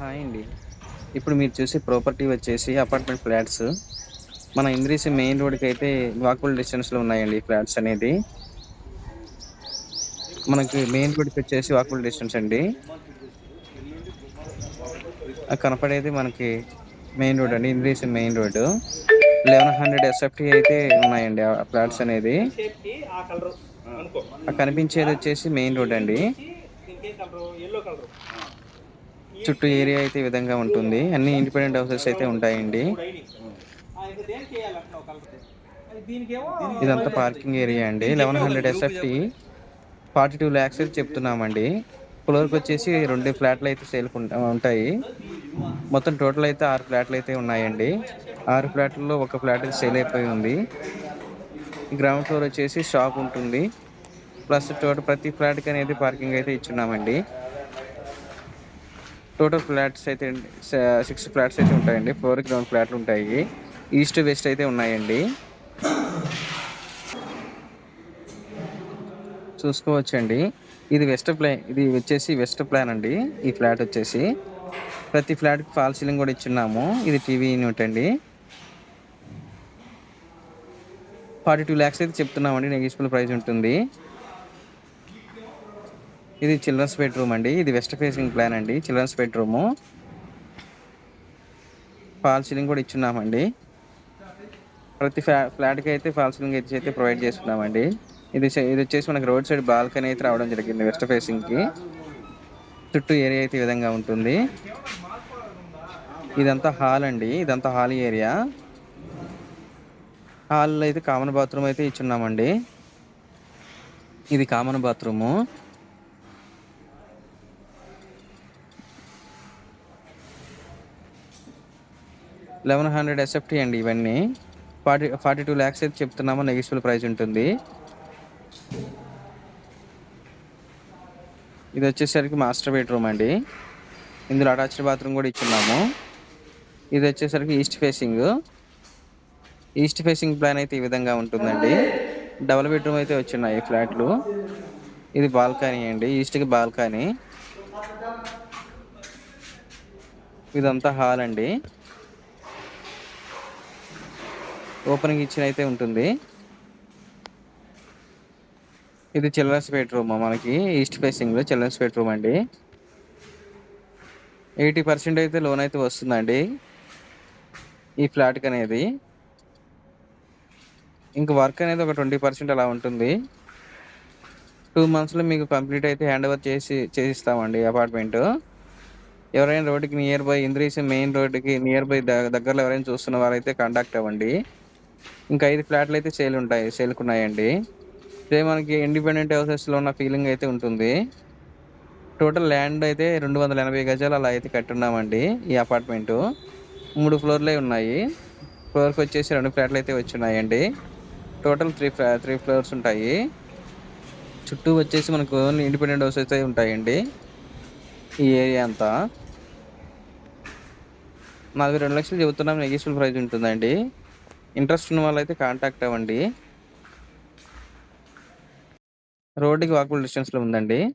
Hi అండి. ఇప్పుడు మీరు చూసే ప్రాపర్టీ వచ్చేసి అపార్ట్మెంట్ ఫ్లాట్స్. మన ఇంద్రీసి మెయిన్ రోడ్కి అయితే వాకబుల్ డిస్టెన్స్లో ఉన్నాయండి ఫ్లాట్స్ అనేది. మనకి మెయిన్ రోడ్కి వచ్చేసి వాకబుల్ డిస్టెన్స్ అండి. కనపడేది మనకి మెయిన్ రోడ్ అండి ఇంద్రీసి main road. Eleven hundred SFT అయితే ఉన్నాయండి ఆ ఫ్లాట్స్ అనేది. కనిపించేది వచ్చేసి మెయిన్ రోడ్ అండి. చుట్టూ ఏరియా అయితే ఈ విధంగా ఉంటుంది. అన్ని ఇండిపెండెంట్ హౌసెస్ అయితే ఉంటాయండి. ఇదంతా పార్కింగ్ ఏరియా అండి. Eleven hundred SFT forty two lakhs అయితే చెప్తున్నామండి. ఫ్లోర్కి వచ్చేసి రెండు ఫ్లాట్లు అయితే సేల్ ఉంటాయి. మొత్తం టోటల్ అయితే ఆరు ఫ్లాట్లు అయితే ఉన్నాయండి. ఆరు ఫ్లాట్లలో ఒక ఫ్లాట్ అయితే సేల్ అయిపోయి ఉంది. గ్రౌండ్ ఫ్లోర్ వచ్చేసి షాప్ ఉంటుంది. ప్లస్ టోటల్ ప్రతి ఫ్లాట్కి అనేది పార్కింగ్ అయితే ఇచ్చున్నామండి. టోటల్ ఫ్లాట్స్ అయితే సిక్స్ ఫ్లాట్స్ అయితే ఉంటాయండి ఫ్లోర్ గ్రౌండ్ ఫ్లాట్లు ఉంటాయి. ఈస్ట్ వెస్ట్ అయితే ఉన్నాయండి. చూసుకోవచ్చండి. ఇది వెస్ట్ ప్లాన్ ఇది వచ్చేసి వెస్ట్ ప్లాన్ అండి ఈ ఫ్లాట్ వచ్చేసి. ప్రతి ఫ్లాట్కి ఫాల్ సీలింగ్ కూడా ఇచ్చున్నాము ఇది టీవీ యూనిట్ అండి. ఫార్టీ టూ ల్యాక్స్ అయితే చెప్తున్నామండి నెగిజిబుల్ ప్రైస్ ఉంటుంది. ఇది చిల్డ్రన్స్ బెడ్రూమ్ అండి. ఇది వెస్ట్ ఫేసింగ్ ప్లాన్ అండి. చిల్డ్రన్స్ బెడ్రూము ఫాల్ సీలింగ్ కూడా ఇచ్చున్నామండి. ప్రతి ఫ్లా ఫ్లాట్కి అయితే ఫాల్ సీలింగ్ అయితే ప్రొవైడ్ చేస్తున్నామండి. ఇది ఇది వచ్చేసి మనకి రోడ్ సైడ్ బాల్కనీ అయితే రావడం జరిగింది వెస్ట్ ఫేసింగ్కి చుట్టూ ఏరియా అయితే ఈ విధంగా ఉంటుంది. ఇదంతా హాల్ అండి. ఇదంతా హాల్ ఏరియా హాల్లో అయితే కామన్ బాత్రూమ్ అయితే ఇచ్చున్నామండి. ఇది common bathroom eleven hundred SFT అండి ఇవన్నీ. ఫార్టీ ఫార్టీ టూ ల్యాక్స్ అయితే చెప్తున్నాము నెగిషియబుల్ ప్రైస్ ఉంటుంది. ఇది వచ్చేసరికి మాస్టర్ బెడ్రూమ్ అండి. ఇందులో అటాచ్డ్ బాత్రూమ్ కూడా ఇచ్చున్నాము. ఇది వచ్చేసరికి east facing. East facing plan అయితే ఈ విధంగా ఉంటుందండి. డబుల్ బెడ్రూమ్ అయితే వచ్చినాయి ఫ్లాట్లు. ఇది బాల్కనీ అండి ఈస్ట్కి బాల్కనీ. ఇదంతా హాల్ అండి. ఓపెనింగ్ ఇచ్చిన అయితే ఉంటుంది. ఇది చిల్డ్రన్స్ బెడ్రూమ్ మనకి. ఈస్ట్ ఫేసింగ్లో చిల్డ్రన్స్ బెడ్రూమ్ అండి. ఎయిటీ పర్సెంట్ అయితే లోన్ అయితే వస్తుందండి. ఈ ఫ్లాట్కి అనేది. ఇంక వర్క్ అనేది ఒక ట్వంటీ పర్సెంట్ అలా ఉంటుంది. టూ మంత్స్లో మీకు కంప్లీట్ అయితే హ్యాండ్ ఓవర్ చేసి చేసిస్తామండి అపార్ట్మెంట్. ఎవరైనా రోడ్డుకి నియర్ బై ఇంద్రీస్ మెయిన్ రోడ్డుకి నియర్ బై దగ్గరలో ఎవరైనా చూస్తున్న వారైతే కాంటాక్ట్ అవ్వండి. ఇంకా ఐదు ఫ్లాట్లు అయితే సేల్ ఉంటాయి సేల్కి ఉన్నాయండి ఇదే మనకి ఇండిపెండెంట్ హౌసెస్లో ఉన్న ఫీలింగ్ అయితే ఉంటుంది. టోటల్ ల్యాండ్ అయితే రెండు వందల ఎనభై గజాలు అలా అయితే కట్టున్నామండి ఈ అపార్ట్మెంటు మూడు ఫ్లోర్లే ఉన్నాయి. ఫ్లోర్కి వచ్చేసి రెండు ఫ్లాట్లు అయితే వచ్చున్నాయండి టోటల్ త్రీ ఫ్లా త్రీ ఫ్లోర్స్ ఉంటాయి. చుట్టూ వచ్చేసి మనకు ఓన్లీ ఇండిపెండెంట్ హౌసెస్ అయితే ఉంటాయండి. ఈ ఏరియా అంతా. నలభై రెండు లక్షలు చెబుతున్నాం నెగిషియల్ ప్రైస్ ఉంటుందండి. ఇంట్రెస్ట్ ఉన్న వాళ్ళైతే కాంటాక్ట్ అవ్వండి. రోడ్డుకి వాకబుల్ డిస్టెన్స్లో ఉందండి.